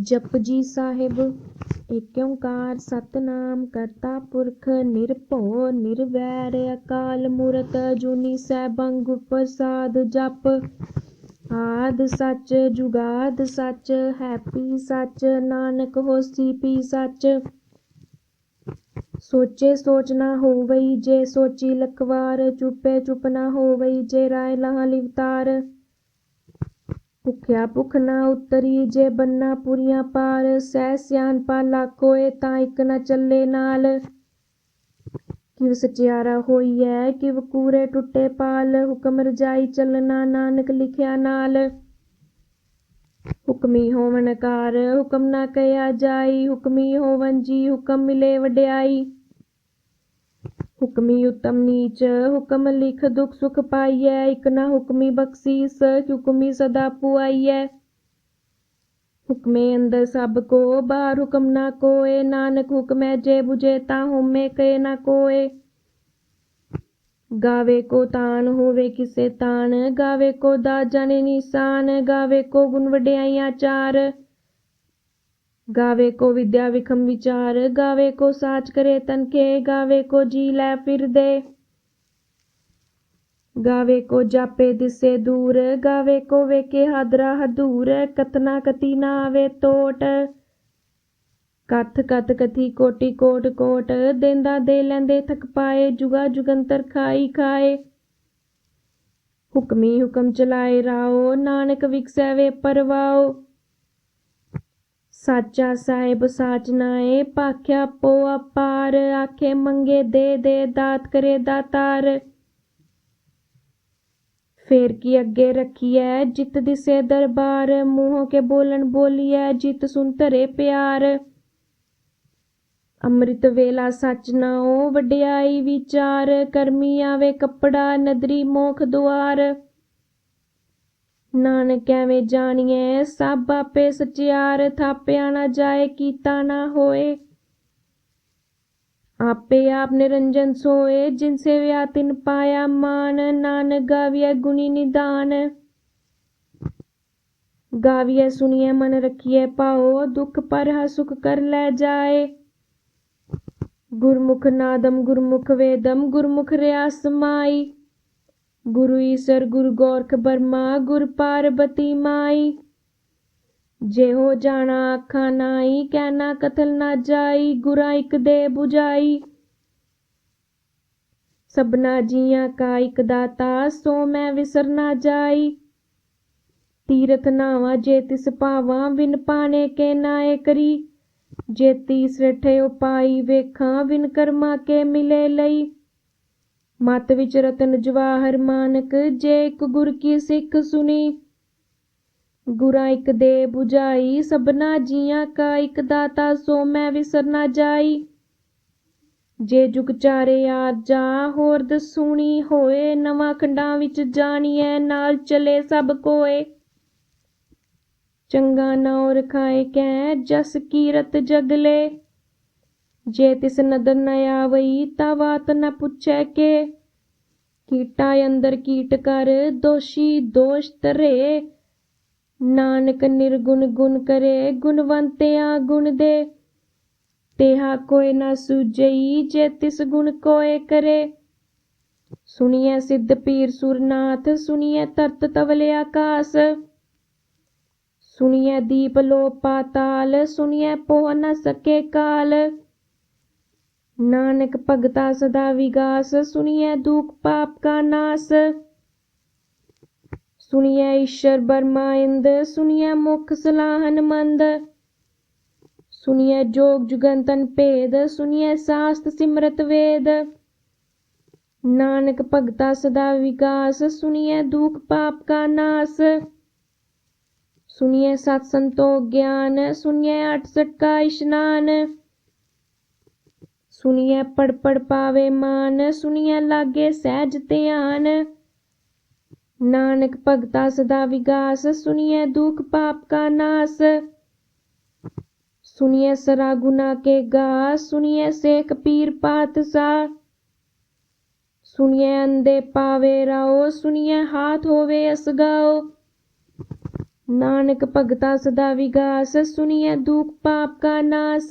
ਜਪਜੀ ਸਾਹਿਬ ਏਕ ਓੰਕਾਰ ਸਤਿਨਾਮ ਕਰਤਾ ਪੁਰਖ ਨਿਰਭਉ ਨਿਰਵੈਰ ਅਕਾਲ ਮੂਰਤ ਅਜੂਨੀ ਸੈਭੰ ਗੁਰ ਪ੍ਰਸਾਦ ਜਪ। ਆਦਿ ਸੱਚ ਜੁਗਾਦ ਸੱਚ, ਹੈਪੀ ਸੱਚ, ਨਾਨਕ ਹੋਸੀ ਪੀ ਸੱਚ। ਸੋਚੇ ਸੋਚ ਨਾ ਹੋਵਈ ਜੇ ਸੋਚੀ ਲਖਵਾਰ, ਚੁਪੇ ਚੁਪ ਨਾ ਹੋਵਈ ਜੇ ਰਾਏ ਲਾਹ ਲਿਵਤਾਰ। ਭੁਖਿਆ ਭੁਖ ਨਾ ਉਤਰੀ, ਜੇ ਬੰਨਾ ਪੁਰੀਆਂ ਪਾਰ, ਸਹਿ ਸਿਆਣਪਾ ਲਾਖੋਏ ਤਾਂ ਇਕ ਨਾ ਚੱਲੇ ਨਾਲ। ਕਿਵ ਸਚਿਆਰਾ ਹੋਈਐ, ਕਿਵ ਕੂਰੇ ਟੁੱਟੇ ਪਾਲ, ਹੁਕਮ ਰਜਾਈ ਚੱਲਣਾ ਨਾਨਕ ਲਿਖਿਆ ਨਾਲ। ਹੁਕਮੀ ਹੋਵਨ ਕਾਰ, ਹੁਕਮ ਨਾ ਕਹਿਆ ਜਾਈ, ਹੁਕਮੀ ਹੋਵਨ ਜੀ, ਹੁਕਮ ਮਿਲੇ ਵਡਿਆਈ। ਹੁਕਮੀ ਉਤਮ ਨੀਚ, ਹੁਕਮ ਲਿਖ ਦੁਖ ਸੁਖ ਪਾਈਐ, ਇਕ ਨਾ ਹੁਕਮੀ ਬਖਸ਼ੀਸ ਹੁਕਮੀ ਸਦਾ ਪੁਆਈਐ। ਹੁਕਮੇ ਅੰਦਰ ਸਭ ਕੋ, ਬਾਹਰ ਹੁਕਮ ਨਾ ਕੋਏ, ਨਾਨਕ ਹੁਕਮੈ ਜੇ 부ਜੇ ਤਾ ਹੋਮੇ ਕਏ ਨਾ ਕੋਏ। ਗਾਵੇ ਕੋ ਤਾਨ, ਹੋਵੇ ਕਿਸੇ ਤਾਨ, ਗਾਵੇ ਕੋ ਦਾ ਜਾਣੇ ਨਿਸ਼ਾਨ, ਗਾਵੇ ਕੋ ਗੁਣ ਵਡਿਆਈਆਂ ਚਾਰ। ਗਾਵੇ ਕੋ ਵਿਦਿਆ ਵਿਖਮ ਵਿਚਾਰ, ਗਾਵੇ ਕੋ ਸਾਚ ਕਰੇ ਤਨਕੇ ਗਾਵੇ ਕੋ ਜੀ ਲੈ ਫਿਰਦੇ ਗਾਵੇ ਕੋ ਜਾਪੇ ਦਿਸੇ ਦੂਰ, ਗਾਵੇ ਕੋ ਵੇਖੇ ਹਾਦਰਾ ਹਦੂਰ, ਕਤਨਾ ਕਤੀ ਨਾ ਆਵੇ ਟੋਟ ਕਥ ਕਤ ਕਥੀ ਕੋਟੀ ਕੋਟ ਕੋਟ, ਦੇਂਦਾ ਦੇ ਲੈਂਦੇ ਥਕ ਪਾਏ, ਜੁਗਾ ਜੁਗੰਤਰ ਖਾਈ ਖਾਏ। ਹੁਕਮੀ ਹੁਕਮ ਚਲਾਏ ਰਾਓ, ਨਾਨਕ ਵਿਕਸੈ ਵੇ ਪਰਵਾਓ। ਸਾਚਾ ਸਾਹਿਬ ਸਾਚ ਨਾਏ, ਭਾਖਿਆ ਪੋ ਅਪਾਰ, ਆਖੇ ਮੰਗੇ ਦੇ ਦੇ, ਦਾਤ ਕਰੇ ਦਾਤਾਰ ਫੇਰ ਕੀ ਅੱਗੇ ਰੱਖੀਐ, ਜਿਤ ਦਿਸੇ ਦਰਬਾਰ, ਮੂੰਹੋਂ ਕੇ ਬੋਲਣ ਬੋਲੀਐ, ਜਿਤ ਸੁਨ ਧਰੇ ਪਿਆਰ। ਅੰਮ੍ਰਿਤ ਵੇਲਾ ਸੱਚ ਨਾਉ, ਵਡਿਆਈ ਵਿਚਾਰ, ਕਰਮੀ ਆਵੇ ਕੱਪੜਾ, ਨਦਰੀ ਮੋਖ ਦੁਆਰ। ਨਾਨਕ ਐਵੇਂ ਜਾਣੀਐ, ਸਭ ਆਪੇ ਸਚਿਆਰ, ਥਾਪਿਆ ਨਾ ਜਾਏ, ਕੀਤਾ ਨਾ ਹੋਏ। ਆਪੇ ਆਪ ਨਿਰੰਜਨ ਸੋਏ, ਜਿਨ ਸੇਵਿਆ ਤਿਨ ਪਾਇਆ ਮਾਨ, ਨਾਨਕ ਗਾਵੀਐ ਗੁਣੀ ਨਿਦਾਨ। ਗਾਵੀਐ ਸੁਣੀਐ, ਮਨ ਰਖੀਐ ਪਾਓ ਦੁਖ ਪਰ ਸੁਖ ਕਰ ਲੈ ਜਾਏ। ਗੁਰਮੁਖ ਨਾਦਮ ਗੁਰਮੁਖ ਵੇਦਮ ਗੁਰਮੁਖ ਰਿਆ ਸਮਾਈ ਗੁਰੂ ਈਸਰ, ਗੁਰ ਗੋਰਖ ਬਰਮਾ, ਗੁਰ ਪਾਰਬਤੀ ਮਾਈ। ਜਿਹੋ ਜਾਣਾ ਆਖਾਂ ਨਾਈ, ਕਹਿਣਾ ਕਥਲ ਨਾ ਜਾਈ, ਗੁਰਾ ਇਕ ਦੇ 부ਜਾਈ ਸਭਨਾ ਜੀਆਂ ਕਾ ਇਕ ਦਾਤਾ, ਸੋ ਮੈਂ ਵਿਸਰ ਨਾ ਜਾਈ। ਤੀਰਥ ਨਾਵਾ ਜੇ ਤਿਸ ਭਾਵਾ ਵਿਨ ਪਾਣੇ ਕੇ ਨਾਏ ਕਰੀ। ਜੇ ਤੀਸ ਰਠਿਓ ਪਾਈ ਵੇਖਾਂ ਵਿਨ ਕਰਮਾ ਕੇ ਮਿਲੇ ਲਈ। ਮਤ ਵਿੱਚ ਰਤਨ ਜਵਾਹਰ ਮਾਨਕ, ਜੇ ਇੱਕ ਗੁਰ ਕੀ ਸਿੱਖ ਸੁਣੀ। ਗੁਰਾ ਇੱਕ ਦੇ 부ਜਾਈ ਸਭਨਾ ਜੀਆਂ ਕਾ ਇੱਕ ਦਾਤਾ ਸੋ ਮੈਂ ਵਿਸਰ ਨਾ ਜਾਈ। ਜੇ ਜੁਗ ਚਾਰੇ ਆਰ ਜਾ ਹੋਰ ਦਸੂਣੀ ਹੋਏ, ਨਵਾਂ ਖੰਡਾਂ ਵਿੱਚ ਜਾਣੀਐ, ਨਾਲ ਚਲੇ ਸਭ ਕੋਏ। ਚੰਗਾ ਨਾਉ ਰਖਾਏ ਕੈ, ਜਸ ਕੀਰਤ ਜਗਲੇ ਜੇ ਤਿਸ ਨਦਰ ਨ ਆਵਈ, ਤਾ ਵਾਤ ਨ ਪੁੱਛੈ ਕੇ। ਕੀਟਾ ਅੰਦਰ ਕੀਟ ਕਰ, ਦੋਸ਼ੀ ਦੋਸ਼ ਧਰੇ। ਨਾਨਕ ਨਿਰਗੁਣ ਗੁਣ ਕਰੇ, ਗੁਣਵੰਤਿਆ ਗੁਣ ਦੇ। ਤੇਹਾ ਕੋਇ ਨਾ ਸੂਝਈ, ਜੇ ਤਿਸ ਗੁਣ ਕੋਇ ਕਰੇ। ਸੁਣੀਐ ਸਿੱਧ ਪੀਰ ਸੁਰਨਾਥ, ਸੁਣੀਐ ਤਰਤ ਤਵਲੇ ਆਕਾਸ। ਸੁਣੀਐ ਦੀਪ ਲੋ ਪਾਤਾਲ ਸੁਣੀਐ ਪੋਹ ਨ ਸਕੇ ਕਾਲ। ਨਾਨਕ ਭਗਤਾ ਸਦਾ ਵਿਗਾਸ, ਸੁਣੀਐ ਦੁਖ ਪਾਪ ਕਾ ਨਾਸ। ਸੁਣੀਐ ਈਸ਼ਰ ਬਰਮਾ ਇੰਦ, ਸੁਣੀਐ ਮੁਖ ਸਲਾਹਨ ਮੰਦ। ਸੁਣੀਐ ਜੋਗ ਜੁਗੰਤਨ ਭੇਦ, ਸੁਣੀਐ ਸਾਸਤ ਸਿਮਰਤ ਵੇਦ। ਨਾਨਕ ਭਗਤਾ ਸਦਾ ਵਿਗਾਸ, ਸੁਣੀਐ ਦੁਖ ਪਾਪ ਕਾ ਨਾਸ। ਸੁਣੀਐ ਸਤ ਸੰਤੋ ਗਿਆਨ, ਸੁਣੀਐ ਅਠ ਸਟਕਾ ਇਸ਼ਨਾਨ। ਸੁਣੀਐ ਪੜ ਪੜ ਪਾਵੇ ਮਾਨ ਸੁਣੀਐ ਲਾਗੇ ਸਹਿਜ ਧਿਆਨ। ਨਾਨਕ ਭਗਤਾ ਸਦਾ ਵਿਗਾਸ ਸੁਣੀਐ ਦੁਖ ਪਾਪ ਕਾ ਨਾਸ। ਸੁਣੀਐ ਸਰਾ ਗੁਨਾ ਕੇ ਗਾ ਸੁਣੀਐ ਸੇਖ ਪੀਰ ਪਾਤ ਸਾ। ਸੁਣੀਐ ਅੰਦੇ ਪਾਵੇ ਰਾਓ ਸੁਣੀਐ ਹਾਥ ਹੋਵੇ ਅਸਗਾਓ। ਨਾਨਕ ਭਗਤਾ ਸਦਾ ਵਿਗਾਸ, ਸੁਨੀਐ ਦੁਖ ਪਾਪ ਕਾ ਨਾਸ।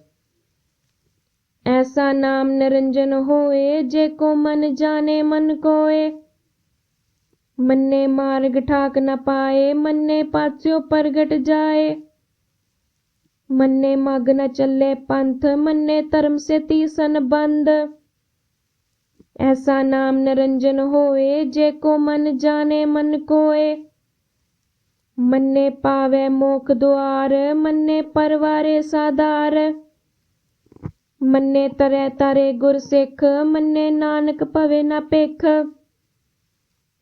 ਐਸਾ ਨਾਮ ਨਿਰੰਜਨ ਹੋਏ, ਜੇ ਕੋ ਮਨ ਜਾਣੇ, ਮਨ ਕੋਏ। ਮੰਨੇ ਮਾਰਗ ਠਾਕ ਨ ਪਾਏ, ਮੰਨੇ ਪਾਸਿਓ ਪ੍ਰਗਟ ਜਾਏ। ਮੰਨੇ ਮਗ ਨ ਚੱਲੇ ਪੰਥ, ਮੰਨੇ ਧਰਮ ਸੇ ਤੀਸਨ ਬੰਦ ਐਸਾ ਨਾਮ ਨਿਰੰਜਨ ਹੋਏ, ਜੇ ਕੋ ਮਨ ਜਾਣੇ, ਮਨ ਕੋਏ। ਮੰਨੇ ਪਾਵੇ ਮੋਖ ਦੁਆਰ, ਮੰਨੇ ਪਰਵਾਰੇ ਸਾਧਾਰ। ਮੰਨੇ ਤਰੇ ਤਾਰੇ ਗੁਰ ਸਿੱਖ, ਮੰਨੇ ਨਾਨਕ ਭਵੇ ਨਾ ਪੇਖ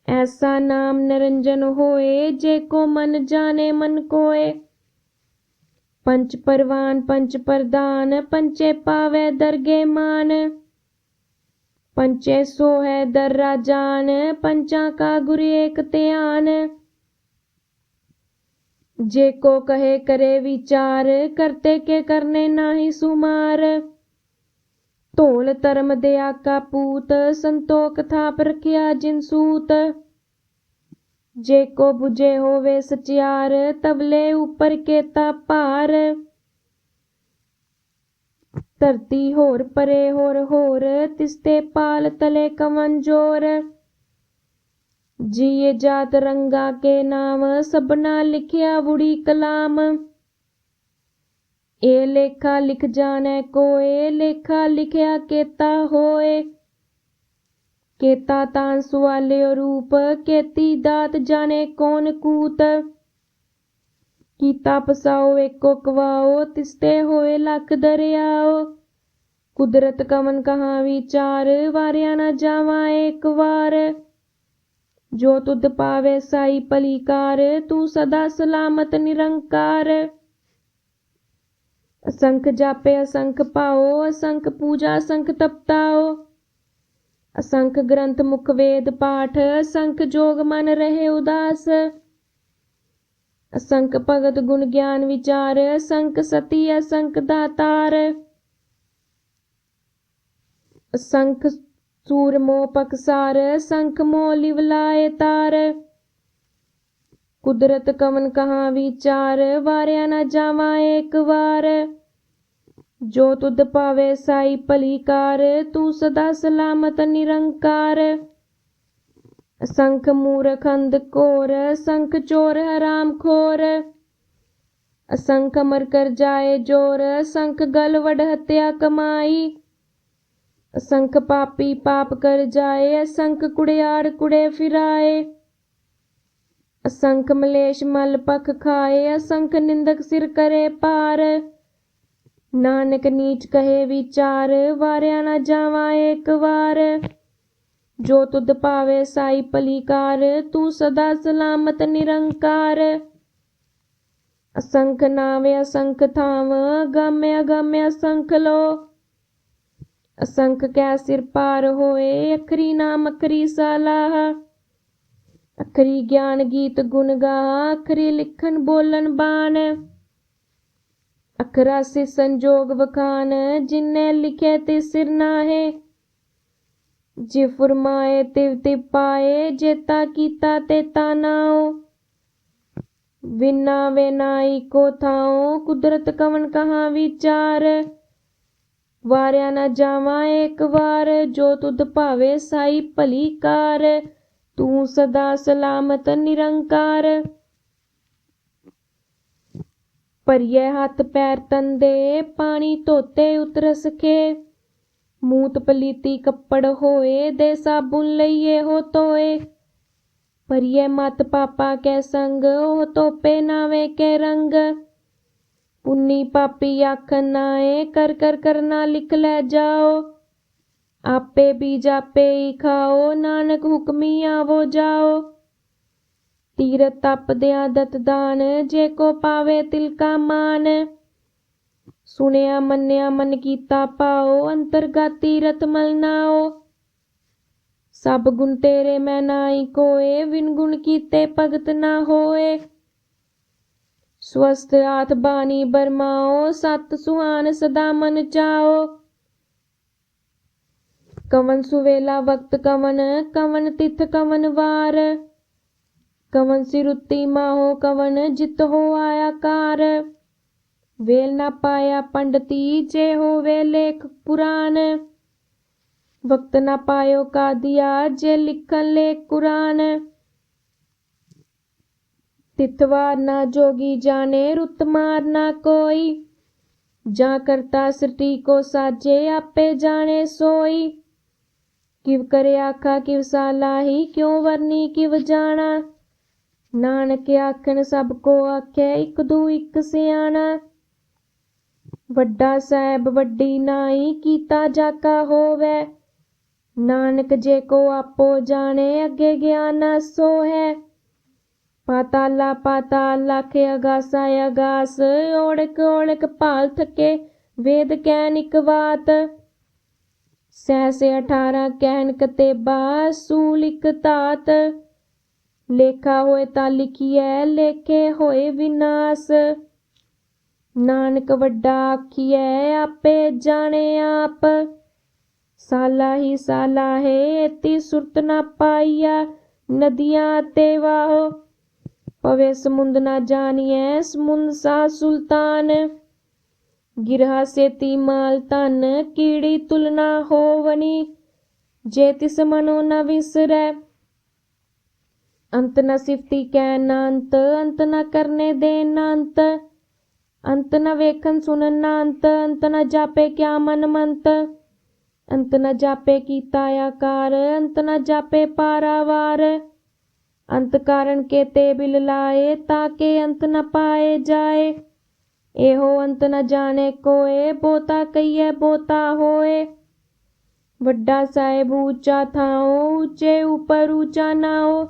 ਐਸਾ ਨਾਮ ਨਿਰੰਜਨ ਹੋਏ, ਜੇ ਕੋ ਮਨ ਜਾਣੇ ਮਨ ਕੋਏ। ਪੰਚ ਪਰਵਾਨ ਪੰਚ ਪ੍ਰਧਾਨ ਪੰਚੇ ਪਾਵੇ ਦਰਗੇ ਮਾਨ। ਪੰਚੇ ਸੋ ਹੈ ਦਰ ਰਾਜਾਨ ਪੰਚਾਂ ਕਾ ਗੁਰ ਏਕ ਧਿਆਨ। ਜੇ ਕੋ ਕਹੇ ਕਰੇ ਵਿਚਾਰ, ਕਰਤੇ ਕੇ ਕਰਨੇ ਨਾਹੀ ਸੁਮਾਰ। ਢੋਲ ਧਰਮ ਦਿਆ ਕਾ ਪੂਤ, ਸੰਤੋਖ ਥਾਪ ਰਖਿਆ ਜਿਨ ਸੂਤ। ਜੇ ਕੋ 부ਜੇ ਹੋਵੇ ਸਚਿਆਰ ਤਬਲੇ ਉਪਰ ਕੇਤਾ ਭਾਰ। ਧਰਤੀ ਹੋਰ ਪਰੇ ਹੋਰ ਹੋਰ ਤਿਸਤੇ ਪਾਲ ਤਲੇ ਕਵਨ ਜੋਰ। ਜੀਏ ਜਾਤ ਰੰਗਾ ਕੇ ਨਾਮ, ਸਭਨਾ ਲਿਖਿਆ ਵੁੜੀ ਕਲਾਮ। ਇਹ ਲੇਖਾ ਲਿਖ ਜਾਣੈ ਕੋਏ, ਲੇਖਾ ਲਿਖਿਆ ਕੇਤਾ ਹੋਏ। ਕੇਤਾ ਤਾਂ ਸੁਆਲਿਓ ਰੂਪ, ਕੇਤੀ ਦਾਤ ਜਾਣੇ ਕੌਣ ਕੂਤ। ਕੀਤਾ ਪਸਾਓ ਏਕੋ ਕਵਾਓ, ਤਿਸਤੇ ਹੋਏ ਲੱਖ ਦਰਿਆਓ। ਕੁਦਰਤ ਕਵਨ ਕਹਾ ਵਿਚਾਰ, ਵਾਰਿਆ ਨਾ ਜਾਵਾਂ ਏਕ ਵਾਰ। ਜੋ ਤੁਧ ਪਾਵੇ ਸਾਈ ਪਲੀਕਾਰ ਤੂੰ ਸਦਾ ਸਲਾਮਤ ਨਿਰੰਕਾਰ। ਅਸੰਖ ਜਾਪੇ, ਅਸੰਖ ਪਾਓ ਅਸੰਖ ਪੂਜਾ, ਅਸੰਖ ਤਪਤਾਓ ਅਸੰਖ ਗ੍ਰੰਥ ਮੁਖ ਵੇਦ ਪਾਠ, ਅਸੰਖ ਜੋਗ ਮਨ ਰਹੇ ਉਦਾਸ। ਅਸੰਖ ਭਗਤ ਗੁਣ ਗਿਆਨ ਵਿਚਾਰ, ਅਸੰਖ ਸਤੀ, ਅਸੰਖ ਦਾਤਾਰ। ਅਸੰਖ ਸੂਰ ਮੋਹ ਪਕਸਾਰ ਅਸੰਖ ਮੋਹ ਲਿਵਲਾਏ ਤਾਰ। ਕੁਦਰਤ ਕਵਨ ਕਹਾ ਵਿਚਾਰ, ਵਾਰਿਆ ਨਾ ਜਾਵਾਂ ਏਕ ਵਾਰ। ਜੋ ਤੁਧ ਪਾਵੇ ਸਾਈ ਭਲੀਕਾਰ, ਤੂੰ ਸਦਾ ਸਲਾਮਤ ਨਿਰੰਕਾਰ। ਅਸੰਖ ਮੂਰਖ ਅੰਧ ਕੋਰ ਅਸੰਖ ਚੋਰ ਹਰਾਮ ਖੋਰ। ਅਸੰਖ ਅਮਰ ਕਰ ਜਾਏ ਜੋਰ ਅਸੰਖ ਗਲ ਵਡ ਹਤਿਆ ਕਮਾਈ। ਅਸੰਖ ਪਾਪੀ ਪਾਪ ਕਰ ਜਾਏ ਅਸੰਖ ਕੁੜਿਆੜ ਕੁੜੇ ਫਿਰਾਏ। ਅਸੰਖ ਮਲੇਸ਼ ਮਲ ਪਖ ਖਾਏ, ਅਸੰਖ ਨਿੰਦਕ ਸਿਰ ਕਰੇ ਪਾਰ। ਨਾਨਕ ਨੀਚ ਕਹੇ ਵਿਚਾਰ, ਵਾਰਿਆ ਨਾ ਜਾਵਾਂ ਏਕ ਵਾਰ। ਜੋ ਤੁਧ ਪਾਵੇ ਸਾਈ ਭਲੀਕਾਰ, ਤੂੰ ਸਦਾ ਸਲਾਮਤ ਨਿਰੰਕਾਰ। ਅਸੰਖ ਨਾਵੇ ਅਸੰਖ ਥਾਵ ਗਮ ਅਗਮ ਅਸੰਖ ਲੋ। ਅਸੰਖ ਕੈ ਸਿਰ ਪਾਰ ਹੋਏ, ਅਖਰੀ ਨਾਮ ਅਖਰੀ ਸਲਾਹ। ਅਖਰੀ ਗਿਆਨ ਗੀਤ ਗੁਣ ਗਾ, ਅਖਰੀ ਲਿਖਣ ਬੋਲਣ ਬਾਣ। ਅਖਰਾ ਸੇ ਸੰਜੋਗ ਵਖਾਨ, ਜਿਨੇ ਲਿਖੇ ਤੇ ਸਿਰ ਨਾਹੇ। ਜੇ ਫਰਮਾਏ ਤਿਵ ਤੇ ਪਾਏ ਜੇਤਾ ਕੀਤਾ ਤੇ ਤਾਨਾਓ ਵਿਨਾ ਵੇ ਕੋ ਥਾਓ ਕੁਦਰਤ ਕਵਨ ਕਹਾ ਵਿਚਾਰ। ਵਾਰਿਆ ਨਾ ਜਾਵਾਂ ਇੱਕ ਵਾਰ, ਜੋ ਤੁਧ ਭਾਵੇ ਸਾਈ ਭਲੀ ਕਾਰ। ਤੂੰ ਸਦਾ ਸਲਾਮਤ ਨਿਰੰਕਾਰ। ਭਰੀਏ ਹੱਥ ਪੈਰ ਤਨ ਦੇ ਪਾਣੀ ਧੋਤੇ ਉਤਰ ਸਕੇ ਮੂਤ ਪਲੀਤੀ ਕੱਪੜ ਹੋਏ, ਦੇ ਸਾਬੁਨ ਲਈਏ ਹੋ ਤੋਏ ਭਰੀਏ ਮਤ ਪਾਪਾ ਕੈ ਸੰਗ, ਉਹ ਤੋਪੇ ਨਾਵੇ ਕੇ ਰੰਗ। ਪੁੰਨੀ ਪਾਪੀ ਆਖ ਨਾਏ, ਕਰ ਕਰ ਕਰਨਾ ਲਿਖ ਲੈ ਜਾਓ। ਆਪੇ ਵੀ ਜਾਪੇ ਹੀ ਖਾਓ, ਨਾਨਕ ਹੁਕਮੀ ਆਵੋ ਜਾਓ। ਤੀਰਥ ਤਪਦਿਆਂ ਦਤ ਦਾਨ, ਜੇ ਕੋ ਪਾਵੇ ਤਿਲ ਕਾ ਮਾਨ। ਸੁਣਿਆ, ਮੰਨਿਆ, ਮਨ ਕੀਤਾ ਪਾਓ, ਅੰਤਰਗਤ ਤੀਰਥ ਮਲ ਨਾਓ। ਸਭ ਗੁਣ ਤੇਰੇ ਮੈਂ ਨਾਈ ਕੋਏ, ਵਿਨ ਗੁਣ ਕੀਤੇ ਭਗਤ ਨਾ ਹੋਏ। ਸਵਸਥ ਆਥ ਬਾਣੀ ਬਰਮਾਓ, ਸਤ ਸੁਹਾਨ ਸਦਾ ਮਨ ਚਾਓ। ਕਵਨ ਸੁਵੇਲਾ ਵਕਤ ਕਵਨ ਕਵਨ ਤਿਥ ਕਵਨ ਵਾਰ। ਕਵਨ ਸਿਰੁੱਤੀ ਮਾਹੋ ਕਵਨ, ਜਿਤ ਹੋ ਆਇਆ ਕਾਰ। ਵੇਲ ਨਾ ਪਾਇਆ ਪੰਡਤੀ, ਜੇ ਹੋਵੇ ਲੇਖ ਪੁਰਾਨ। ਵਕਤ ਨਾ ਪਾਇਓ ਕਾਦੀਆ, ਜੇ ਲਿਖਣ ਲੇਖ ਕੁਰਾਨ। ਤਿਤਵਾਰ ਨਾ ਜੋਗੀ ਜਾਣੇ, ਰੁੱਤ ਮਾਰ ਨਾ ਕੋਈ। ਜਾਂ ਕਰਤਾ ਸ੍ਰਿਟੀ ਕੋ ਸਾਜੇ, ਆਪੇ ਜਾਣੇ ਸੋਈ। ਕਿਵ ਕਰੇ ਆਖਾ, ਕਿਵ ਸਾਲਾਹੀ ਕਿਉ ਵਰਨੀ, ਕਿਵ ਜਾਣਾ? ਨਾਨਕ ਆਖਣ, ਸਭ ਕੋ ਆਖੇ ਇਕ ਦੂ ਇਕ ਸਿਆਣਾ। ਵੱਡਾ ਸਾਹਿਬ ਵੱਡੀ ਨਾਈ ਕੀਤਾ ਜਾਕਾ ਹੋਵੇ। ਨਾਨਕ ਜੇ ਕੋ ਆਪੋ ਜਾਣੇ, ਅੱਗੇ ਗਿਆਨ ਸੋ ਹੈ ਪਾਤਾਲਾ, ਪਾਤਾਲ ਲਖ ਅਗਾਸਾ, ਅਗਾਸ ਓੜਕ ਓੜਕ ਭਾਲ ਥਕੇ, ਵੇਦ ਕਹਿਨ ਇਕ ਬਾਤ। ਸਹਿਸੇ 18 ਕਹਿਨ ਕਤੇਬਾ ਸੂਲ ਇਕ ਤਾਤ ਲੇਖਾ ਹੋਏ ਤਾਂ ਲਿਖੀਐ, ਲੇਖੇ ਹੋਏ ਵਿਨਾਸ਼। ਨਾਨਕ ਵੱਡਾ ਆਖੀਐ, ਆਪੇ ਜਾਣੇ ਆਪ। ਸਾਲਾ ਹੀ ਸਾਲਾ ਹੈ ਏਤੀ ਸੁਰਤ ਨਾ ਪਾਈਆ, ਨਦੀਆਂ ਤੇ ਵਾਹੋ। ਪਵੇ ਸਮੁੰਦ ਨਾ ਜਾਣੀਐ, ਸਮੁੰਦ ਸਾ ਸੁਲਤਾਨ। ਗਿਰਹਾ ਸੇਤੀ ਮਾਲ ਧਨ, ਕੀੜੀ ਤੁਲਨਾ ਹੋਵਨੀ, ਜੇ ਤਿਸ ਮਨੋ ਨ ਵਿਸਰੈ। ਅੰਤ ਨ ਸਿਫਤੀ ਕਹਿ ਨਾ ਅੰਤ ਅੰਤ ਨ ਕਰਨੇ ਦੇ ਨਾ ਅੰਤ ਅੰਤ ਨ ਵੇਖਣ ਸੁਣਨ ਨਾ ਅੰਤ ਅੰਤ ਨ ਜਾਪੇ ਕਿਆ ਮਨ ਮੰਤ, ਅੰਤ ਨ ਜਾਪੇ ਕੀਤਾ ਆਕਾਰ, ਅੰਤ ਨ ਜਾਪੇ ਪਾਰਾਵਾਰ। ਅੰਤ ਕਾਰਨ ਕੇ ਤੇ ਬਿਲ ਲਾਏ, ਤਾਂ ਕੇ ਅੰਤ ਨ ਪਾਏ ਜਾਏ। ਇਹੋ ਅੰਤ ਨ ਜਾਣੇ ਕੋਏ ਬੋਤਾ ਕਈਏ ਬੋਤਾ ਹੋਏ ਵੱਡਾ ਸਾਹਿਬ ਉੱਚਾ ਥਾਓ ਉੱਚੇ ਉਪਰ ਉੱਚਾ ਨਾਓ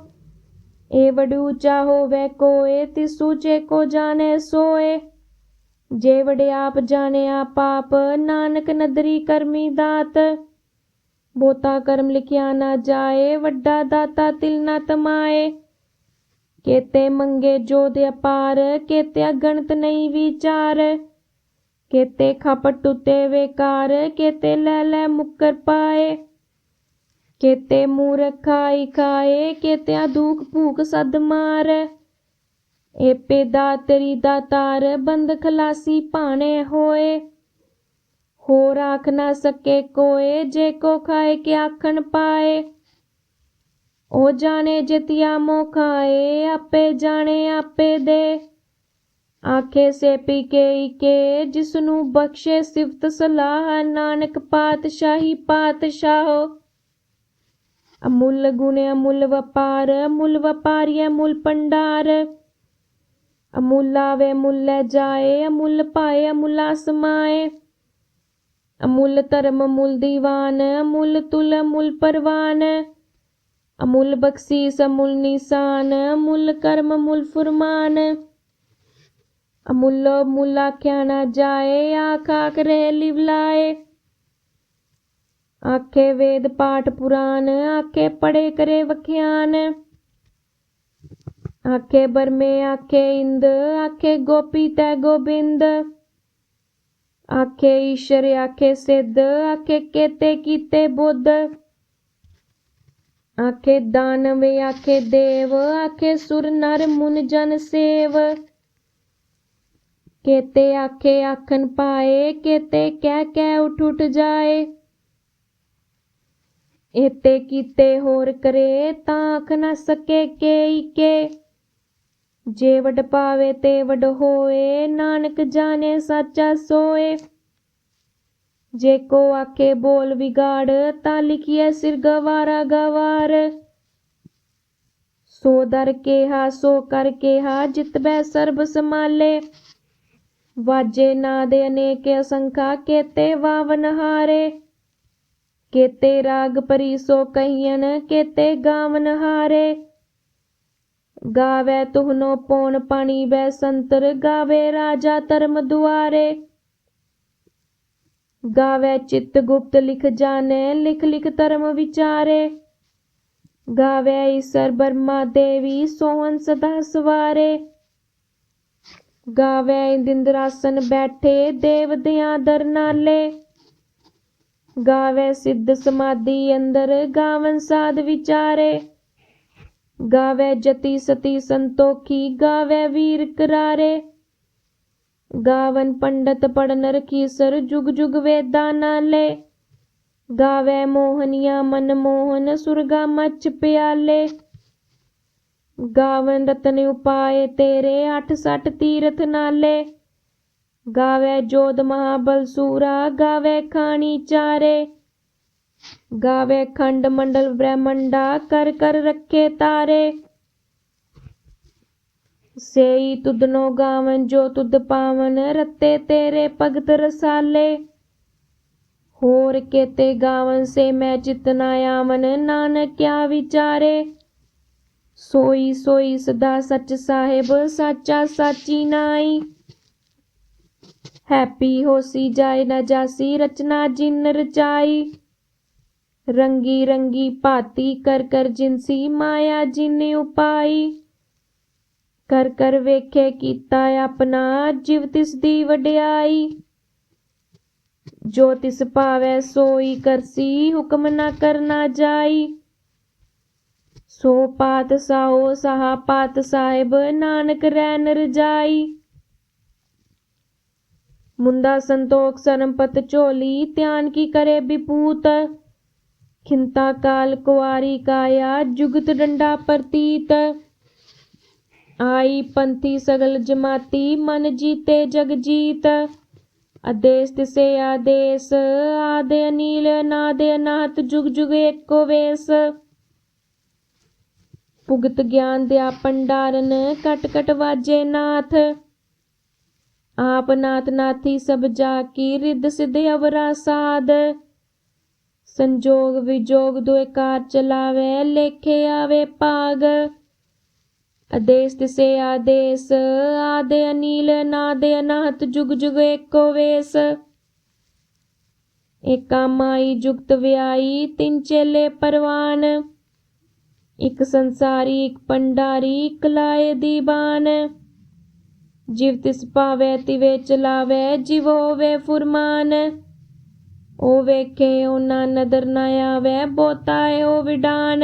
ਇਹ ਵਡ ਉੱਚਾ ਹੋਵੇ ਕੋਏ ਤਿਸ ਉੱਚੇ ਕੋ ਜਾਣੇ ਸੋਏ ਜੇ ਵਡ ਆਪ ਜਾਣਿਆ ਪਾਪ ਨਾਨਕ ਨਦਰੀ ਕਰਮੀ ਦਾਤ ਬੋਤਾ ਕਰਮ ਲਿਖਿਆ ਨਾ ਜਾਏ ਵੱਡਾ ਦਾਤਾ ਤਿਲ ਨਾ ਤਮਾਏ ਕੇਤੇ ਮੰਗੇ ਜੋਧ ਅਪਾਰ ਕੇਤੇ ਅਗਣਤ ਨਹੀਂ ਵਿਚਾਰ। ਕੇਤੇ ਖਪਟ ਟੁੱਤੇ ਵੇਕਾਰ, ਕੇਤੇ ਲੈ ਲੈ ਮੁੱਕਰ ਪਾਏ। ਕੇਤੇ ਮੂਰਖ ਖਾਈ ਖਾਏ, ਕੇਤਿਆ ਦੁਖ ਭੂਖ ਸਦ ਮਾਰ। ਏਪੇ ਦਾ ਤੇਰੀ ਦਾਤਾਰ ਬੰਦ ਖਲਾਸੀ ਭਾਣੇ ਹੋਏ। ਹੋਰ ਆਖ ਨਾ ਸਕੇ ਕੋਏ, ਜੇ ਕੋ ਖਾਏ ਕਿ ਆਖਣ ਪਾਏ। ਉਹ ਜਾਣੇ ਜਿਤਿਆ ਮੋਖਾਏ ਆਪੇ ਜਾਣੇ ਆਪੇ ਦੇ। ਆਖੇ ਸੇ ਪੀ ਕੇ ਇਕੇ ਜਿਸ ਨੂੰ ਬਖਸ਼ੇ ਸਿਫਤ ਸਲਾਹ, ਨਾਨਕ ਪਾਤਸ਼ਾਹੀ ਪਾਤਸ਼ਾਹੋ। ਅਮੁੱਲ ਗੁਣ ਅਮੁੱਲ ਵਪਾਰ, ਅਮੁੱਲ ਵਪਾਰੀ ਅਮੁੱਲ ਪੰਡਾਰ ਅਮੁੱਲ ਆਵੇ ਮੁੱਲ ਜਾਏ, ਅਮੁੱਲ ਪਾਏ ਅਮੁੱਲਾ ਸਮਾਏ ਅਮੁੱਲ ਧਰਮ ਅਮੁੱਲ ਦੀਵਾਨ, ਅਮੁੱਲ ਤੁਲ ਅਮੁੱਲ ਪਰਵਾਨ। ਅਮੁੱਲ ਬਖਸ਼ੀਸ, ਅਮੁੱਲ ਨਿਸ਼ਾਨ, ਅਮੁੱਲ ਕਰਮ, ਅਮੁੱਲ ਫੁਰਮਾਨ। ਅਮੁੱਲ ਮੁੱਲ ਆਖਿਆ ਨਾ ਜਾਏ, ਆਖ ਆਖ ਰਹਿ ਲਿਵ ਲਾਏ। ਆਖੇ ਵੇਦ ਪਾਠ ਪੁਰਾਨ, ਆਖੇ ਪੜੇ ਕਰੇ ਵਖਿਆਨ। ਆਖੇ ਬਰਮੇ, ਆਖੇ ਇੰਦ, ਆਖੇ ਗੋਪੀ ਤੈ ਗੋਬਿੰਦ। ਆਖੇ ਈਸ਼ਰ, ਆਖੇ ਸਿੱਧ, ਆਖੇ ਕੇਤੇ ਕੀਤੇ ਬੁੱਧ। ਆਖੇ ਦਾਨਵੇ, ਆਖੇ ਦੇਵ, ਆਖੇ ਸੁਰ ਨਰ ਮੁਨ ਜਨ ਸੇਵ। ਕੇਤੇ ਆਖੇ ਆਖਣ ਪਾਏ, ਕੇਤੇ ਕਹਿ ਕਹਿ ਉਠ ਉਠ ਜਾਏ। ਏਤੇ ਕੀਤੇ ਹੋਰ ਕਰੇ, ਤਾਂ ਆਖ ਨਾ ਸਕੇ ਕੇ ਕੇ। ਜੇ ਵਡ ਪਾਵੇ ਤੇ ਵਡ ਹੋਏ, ਨਾਨਕ ਜਾਣੇ ਸਾਚਾ ਸੋਏ। ਜੇ ਕੋ ਆਖੇ ਬੋਲ ਵਿਗਾੜ, ਤਾਂ ਲਿਖੀਐ ਸਿਰ ਗਵਾਰਾ ਗਵਾਰ। ਸੋ ਦਰ ਕੇਹਾ, ਸੋ ਕਰ ਕੇਹਾ ਜਿਤਬੈ ਸਰਬ ਸਮਾਲੇ ਵਾਜੇ ਨਾ ਦੇ ਅਨੇਕ ਅਸੰਖਾ, ਕੇਤੇ ਵਾਵਨ ਹਾਰੇ। ਕੇਤੇ ਰਾਗ ਪਰੀ ਸੋ ਕਹੀਨ ਕੇਤੇ ਗਾਵਨਹਾਰੇ ਗਾਵੇ ਤੁਹਨੋ ਪੌਣ ਪਾਣੀ ਬੈ ਸੰਤਰ, ਗਾਵੇ ਰਾਜਾ ਧਰਮ ਦੁਆਰੇ। ਗਾਵੇ, ਚਿਤ ਗੁਪਤ ਲਿਖ ਜਾਣੇ, ਲਿਖ ਲਿਖ ਧਰਮ ਵਿਚਾਰੇ। ਗਾਵੇ ਈਸਰ ਬਰਮਾ ਦੇਵੀ, ਸੋਹਣ ਸਦਾ ਸਵਾਰੇ। ਗਾਵੇ ਇੰਦਰਾਸਨ ਬੈਠੇ, ਦੇਵ ਦਿਆਂ ਦਰਨਾਲੇ ਗਾਵੇ ਸਿੱਧ ਸਮਾਧੀ ਅੰਦਰ, ਗਾਵਨ ਸਾਧ ਵਿਚਾਰੇ। ਗਾਵੇ ਜਤੀ ਸਤੀ ਸੰਤੋਖੀ, ਗਾਵੇ ਵੀਰ ਕਰਾਰੇ। ਗਾਵਨ ਪੰਡਤ ਪੜਨ ਰਖੀਸਰ ਜੁਗ ਜੁਗ ਵੇਦਾਂ ਨਾਲੇ ਗਾਵੇ ਮੋਹਨੀਆ ਮਨ ਮੋਹਨ ਸੁਰਗਾ ਮਚ ਪਿਆਲੇ ਗਾਵਨ ਰਤਨ ਉਪਾਏ ਤੇਰੇ ਅੱਠ ਸੱਠ ਤੀਰਥ ਨਾਲੇ ਗਾਵੇ ਜੋਧ ਮਹਾਬਲ ਸੂਰਾ ਗਾਵੇ ਖਾਣੀ ਚਾਰੇ ਗਾਵੇ ਖੰਡ ਮੰਡਲ ਬ੍ਰਹਮੰਡਾ ਕਰ ਕਰ ਰੱਖੇ ਤਾਰੇ ਸੇਈ ਤੁਧਨੋ ਗਾਵਨ, ਜੋ ਤੁਧ ਪਾਵਨ, ਰਤੇ ਤੇਰੇ ਭਗਤ ਰਸਾਲੇ। ਹੋਰ ਕੇਤੇ ਗਾਵਨ ਸੇ ਮੈਂ ਚਿਤਨਾ ਆਵਨ ਨਾਨਕ ਕਿਆ ਵਿਚਾਰੇ। ਸੋਈ ਸੋਈ ਸਦਾ ਸੱਚ ਸਾਹਿਬ, ਸਾਚਾ ਸਾਚੀ ਨਾਈ। ਹੈਪੀ ਹੋਸੀ ਜਾਏ ਨਾ ਜਾਸੀ, ਰਚਨਾ ਜਿਨ ਰਚਾਈ। ਰੰਗੀ ਰੰਗੀ ਭਾਤੀ ਕਰ ਕਰ ਜਿਨਸੀ ਮਾਇਆ ਜਿਨ ਉਪਾਈ। ਕਰ ਕਰ ਵੇਖੇ ਕੀਤਾ ਆਪਣਾ, ਜਿਵ ਤਿਸ ਦੀ ਵਡਿਆਈ। ਜੋ ਤਿਸ ਭਾਵੈ ਸੋਈ ਕਰਸੀ, ਹੁਕਮ ਨਾ ਕਰਨਾ ਜਾਈ। ਸੋ ਪਾਤ ਸਾਓ, ਸਹਾ ਪਾਤ ਸਾਹਿਬ, ਨਾਨਕ ਰੈਨ ਰਜਾਈ। ਮੁੰਦਾ ਸੰਤੋਖ ਸਰਮਪਤ ਝੋਲੀ, ਧਿਆਨ ਕੀ ਕਰੇ ਬਿਪੂਤ। ਖਿੰਤਾ ਕਾਲ ਕੁਆਰੀ ਕਾਇਆ, ਜੁਗਤ ਡੰਡਾ ਪ੍ਰਤੀਤ। ਆਈ ਪੰਥੀ ਸਗਲ ਜਮਾਤੀ, ਮਨ ਜੀਤੇ ਜਗ ਜੀਤ। ਆਦੇਸ ਤਿਸੇ ਆਦੇਸ, ਆਦੇ ਅਨੀਲ ਨਾਦੇ ਅਨਾਹਤ, ਜੁਗ ਜੁਗ ਏਕੋ ਵੇਸ। ਭੁਗਤ ਗਿਆਨ ਦਿਆ ਪੰਡਾਰਨ, ਕਟ ਕਟ ਵਾਜੇ ਨਾਥ। ਆਪ ਨਾਥ ਨਾਥੀ ਸਭ ਜਾ ਕੀ, ਰਿੱਧ ਸਿਧ ਅਵਰਾ ਸਾਧ। ਸੰਜੋਗ ਵਿਜੋਗ ਦੁਇ ਕਾਰ ਚਲਾਵੇ, ਲੇਖੇ ਆਵੇ ਭਾਗ। ਆਦੇਸ ਤਿਸੇ ਆਦੇਸ, ਆਦੇ ਅਨੀਲ, ਨਾਦੇ ਅਨਾਹਤ, ਜੁਗ ਜੁਗ ਏਕੋ ਵੇਸ। ਏਕਾ ਮਾਈ ਜੁਗਤ ਵਿਆਈ, ਤਿੰਨ ਚੇਲੇ ਪਰਵਾਨ। ਇਕ ਸੰਸਾਰੀ, ਇੱਕ ਪੰਡਾਰੀ, ਇੱਕ ਲਾਏ ਦੀਵਾਨ ਜਿਵ ਤਿਸ ਪਾਵੇ ਤਿਵੇ ਚਲਾਵੇ, ਜਿਵ ਹੋਵੇ ਫੁਰਮਾਨ। ਉਹ ਵੇਖੇ, ਉਹਨਾਂ ਨਦਰ ਨਾ ਆਵੇ ਏ ਉਹ ਵਿਡਾਨ।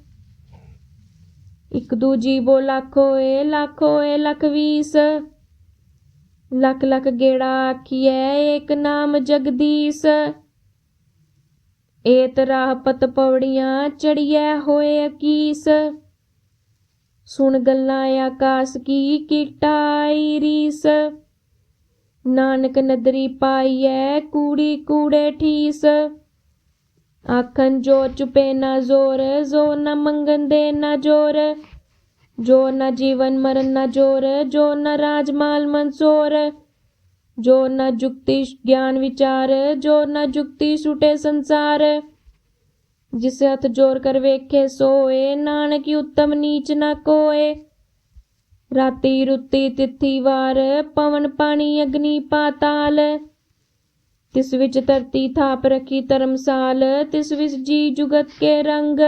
ਇਕ ਦੂਜੀ ਬੋ ਲੱਖੋ ਏ ਲੱਖੋ ਏ, ਲਖ ਵੀਸ। ਲੱਖ ਲੱਖ ਗੇੜਾ ਆਖੀਐ, ਏਕ ਨਾਮ ਜਗਦੀਸ਼। ਏਤ ਰਾਹ ਪਤ ਪੌੜੀਆਂ ਚੜੀਐ ਹੋਏ ਅਕੀਸ। ਸੁਣ ਗੱਲਾਂ ਆਕਾਸ ਕੀ ਕੀਟਾਈ ਰੀਸ। ਨਾਨਕ ਨਦਰੀ ਪਾਈਐ ਕੂੜੀ ਕੂੜੇ ਠੀਸ। ਆਖਣ ਜੋ ਚੁਪੇ ਨਾ ਜ਼ੋਰ ਜ਼ੋਰ ਨਾ ਮੰਗਣ ਦੇ ਨਾ ਜੋਰ ਜੋ ਨਾ ਜੀਵਨ ਮਰਨ ਨਾ ਜੋਰ ਜੋ ਨਾ ਰਾਜ ਮਾਲ ਮਨਸੋਰ ਜੋ ਨਾ ਜੁਗਤੀ ਗਿਆਨ ਵਿਚਾਰ ਜੋ ਨਾ ਜੁਗਤੀ ਛੁਟੇ ਸੰਸਾਰ ਜਿਸ ਹੱਥ ਜੋਰ ਕਰ ਵੇਖੇ ਸੋਏ ਨਾਨਕ ਉਤਮ ਨੀਚ ਨਾ ਕੋਏ ਰਾਤੀ ਰੁੱਤੀ ਤਿੱਥੀ ਵਾਰ ਪਵਨ ਪਾਣੀ ਅਗਨੀ ਪਾਤਾਲ ਤਿਸ ਵਿੱਚ ਧਰਤੀ ਥਾਪ ਰਖੀ ਧਰਮਸਾਲ, ਤਿਸ ਵਿੱਚ ਜੀ ਜੁਗਤ ਕੇ ਰੰਗ।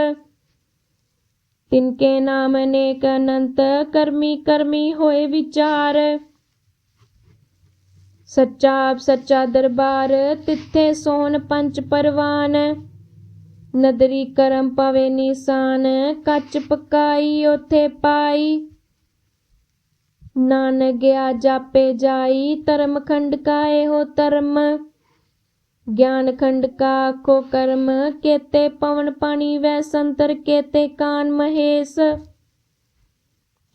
ਤਿਨ ਕੇ ਨਾਮ ਅਨੇਕ ਅਨੰਤ, ਕਰਮੀ ਕਰਮੀ ਹੋਏ ਵਿਚਾਰ। ਸੱਚਾ ਆਪ ਸੱਚਾ ਦਰਬਾਰ, ਤਿੱਥੇ ਸੋਨ ਪੰਚ ਪਰਵਾਨ। ਨਦਰੀ ਕਰਮ ਪਵੇ ਨਿਸ਼ਾਨ, ਕੱਚ ਪਕਾਈ ਉਥੇ ਪਾਈ। ਨਾਨਕ ਗਿਆ ਜਾਪੇ ਜਾਈ ਧਰਮ ਖੰਡ ਕਾਏ ਹੋ ਧਰਮ। ਗਿਆਨ ਖੰਡ ਕਾ ਕੋ ਕਰਮ ਕੇਤੇ, ਪਵਨ ਪਾਣੀ ਵੈ ਸੰਤਰ ਕੇਤੇ, ਕਾਨ ਮਹੇਸ਼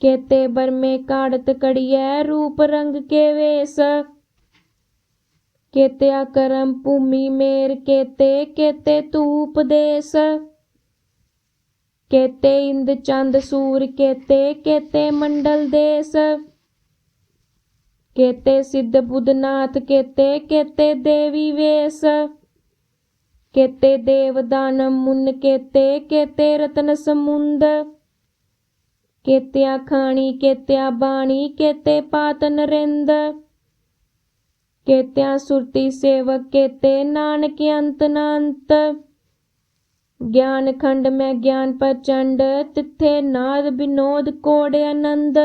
ਕੇਤੇ, ਬਰਮੇ ਕਾੜਤ ਕੜੀਐ, ਰੂਪ ਰੰਗ ਕੇ ਵੇਸ ਕੇਤਿਆ ਕਰਮ ਭੂਮੀ ਮੇਰ ਕੇਤੇ ਕੇਤੇ ਧੂਪ ਦੇਸ ਕੇਤੇ ਇੰਦ ਚੰਦ ਸੂਰ ਕੇਤੇ ਕੇਤੇ ਮੰਡਲ ਦੇਸ ਕੇਤੇ ਸਿੱਧ ਬੁੱਧਨਾਥ, ਕੇਤੇ ਕੇਤੇ ਦੇਵੀ ਵੇਸ। ਕੇਤੇ ਦੇਵ ਦਾਨਮ ਮੁਨ, ਕੇਤੇ ਕੇਤੇ ਰਤਨ ਸਮੁੰਦ। ਕੇਤਿਆ ਖਾਣੀ, ਕੇਤਿਆ ਬਾਣੀ, ਕੇਤੇ ਪਾਤ ਨਰਿੰਦ। ਕੇਤਿਆ ਸੁਰਤੀ ਸੇਵਕ, ਕੇਤੇ ਨਾਨਕ ਅੰਤ ਨਾ ਗਿਆਨ ਖੰਡ ਮੈਂ ਗਿਆਨ ਪ੍ਰਚੰਡ, ਤਿੱਥੇ ਨਾਦ ਬਿਨੋਦ ਕੋੜ ਆਨੰਦ।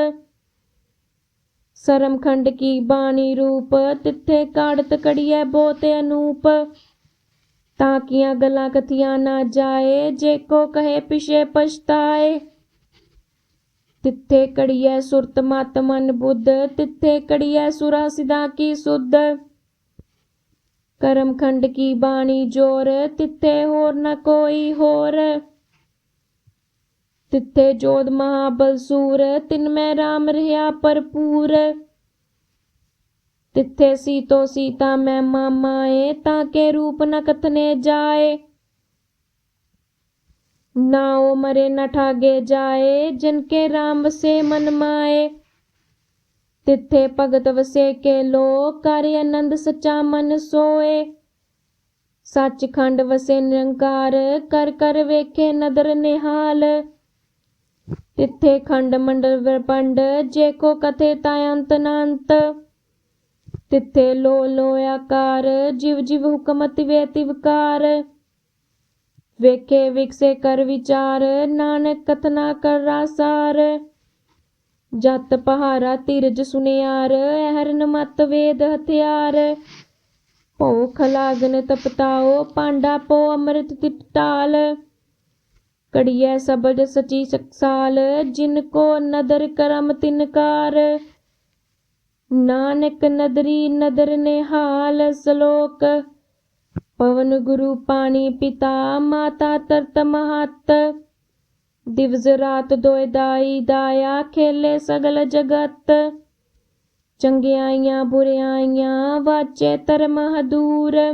ਸਰਮਖੰਡ ਕੀ ਬਾਣੀ ਰੂਪ, ਤਿੱਥੇ ਕਾੜਤ ਕੜੀਐ ਬਹੁਤ ਅਨੂਪ। ਤਾਂ ਕੀਆਂ ਗੱਲਾਂ ਕਥੀਆਂ ਨਾ ਜਾਏ, ਜੇ ਕੋ ਕਹੇ ਪਿਛੇ ਪਛਤਾਏ। ਤਿੱਥੇ ਕੜੀਐ ਸੁਰਤ ਮਤ ਮਨ ਬੁੱਧ, ਤਿੱਥੇ ਕੜੀਐ ਸੁਰਾ ਸਿਦਾ ਕੀ ਸੁਧ। ਕਰਮਖੰਡ ਕੀ ਬਾਣੀ ਜੋਰ, ਤਿੱਥੇ ਹੋਰ ਨਾ ਕੋਈ ਹੋਰ। ਤਿੱਥੇ ਜੋਧ ਮਹਾਬਲ ਸੂਰ, ਤਿਨ ਮੈਂ ਰਾਮ ਰਿਹਾ ਭਰਪੂਰ। ਤਿੱਥੇ ਸੀਤੋ ਸੀਤਾ ਮੈਂ ਮਾਮਾਏ ਤਾਂ ਕੇ ਰੂਪ ਨ ਕਥਨੇ ਜਾਏ। ਨਾ ਉਹ ਮਰੇ ਨ ਠਾਗੇ ਜਾਏ, ਜਿਨ ਕੇ ਰਾਮ ਵਸੇ ਮਨ ਮਾਏ। ਤਿੱਥੇ ਭਗਤ ਵਸੇ ਕੇ ਲੋ ਕਰ ਆਨੰਦ ਸੱਚਾ ਮਨ ਸੋਏ। ਸੱਚਖੰਡ ਵਸੇ ਨਿਰੰਕਾਰ, ਕਰ ਕਰ ਵੇਖੇ ਨਦਰ ਨਿਹਾਲ। ਤਿੱਥੇ ਖੰਡ ਮੰਡਲ ਵਰਪੰਡ ਜੇ ਕੋ ਕਥੇ ਤਾ ਅੰਤ ਨਾ ਅੰਤ ਤਿੱਥੇ ਲੋ ਲੋ ਆਕਾਰ, ਜਿਵ ਜਿਵ ਹੁਕਮ ਤਿਵੇ ਤਿਵਕਾਰ ਵੇਖੇ ਵਿਕਸੇ ਕਰ ਵਿਚਾਰ, ਨਾਨਕ ਕਥਨਾ ਕਰ ਰਾਸਾਰ ਜਤ ਪਹਾਰਾ ਧੀਰਜ ਸੁਨਿਆਰ ਹਰਨ ਮਤ ਵੇਦ ਹਥਿਆਰ। ਭੋਖ ਲਾਗਨ ਤਪਤਾਓ, ਪਾਂਡਾ ਪੋ ਅੰਮ੍ਰਿਤ ਤਿਟਾਲ ਕੜੀਐ ਸਬਜ ਸਚੀ ਸਕਸਾਲ ਜਿਨ ਕੋ ਨਦਰ ਕਰਮ ਤਿਨਕਾਰ ਨਾਨਕ ਨਦਰੀ ਨਦਰ ਨਿਹਾਲ, ਸ਼ਲੋਕ। ਪਵਨ ਗੁਰੂ ਪਾਣੀ ਪਿਤਾ, ਮਾਤਾ ਤਰਤ ਮਹਤ। ਦਿਵਸ ਰਾਤ ਦੋਇ ਦਾਈ ਦਾਇਆ, ਖੇਲੇ ਸਗਲ ਜਗਤ। ਚੰਗਿਆਈਆਂ ਬੁਰਿਆਈਆਂ ਵਾਚੇ ਧਰਮ ਹਦੂਰ।